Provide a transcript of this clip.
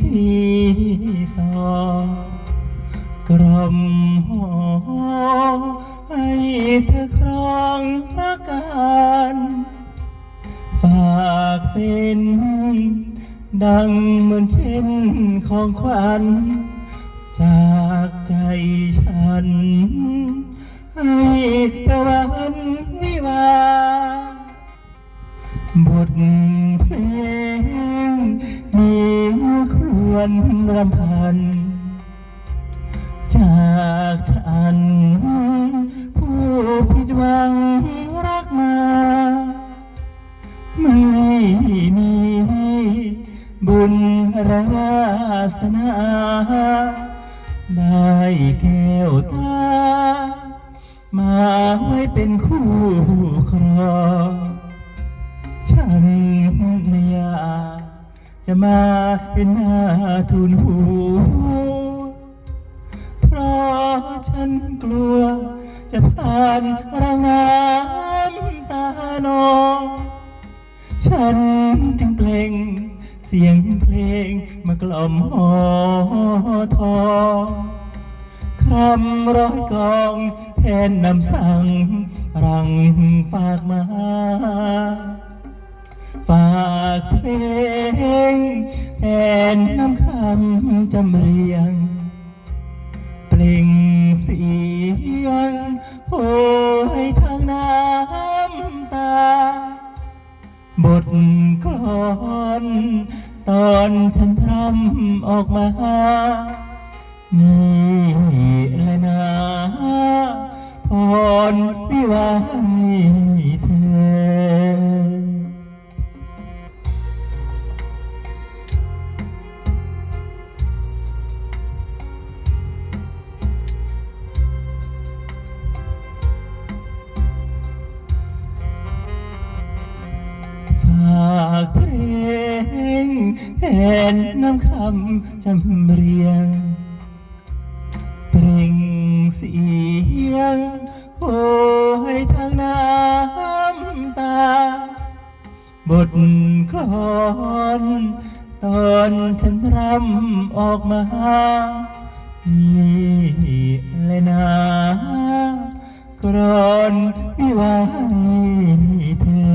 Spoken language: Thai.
สี่สองกล่อมหอให้เธอครองรักกันฝากเป็นดังเหมือนเช่นของขวัญจากใจฉัน ให้ตะวันวิวาบทเพลง วรรำพัน จากฉัน ผู้ผิดหวังรักมา ไม่มีบุญและวาสนา ได้แก้วตา มาไว้เป็นคู่ครองฉัน จะมาเป็นหน้าทูลหัว เพราะฉันกลัว จะผ่านรางน้ำตานองฉันจึงเปล่งเสียงเพลงมากล่อมหอทองครำร้อยกองแทนนำสั่งรังฝากมา เพลงแทนน้ำคำจำเรียง เปล่งเสียงโหยทางน้ำตา บทกลอนตอนฉันทำออกมา นี่แหละนะพรวิวาในน้ำคำจำเรียง เปล่งเสียงโอ้ยทางน้ำตา บทกลอนตอนฉันรำออกมานี่เลยนะกรอนวิวาให้เธอ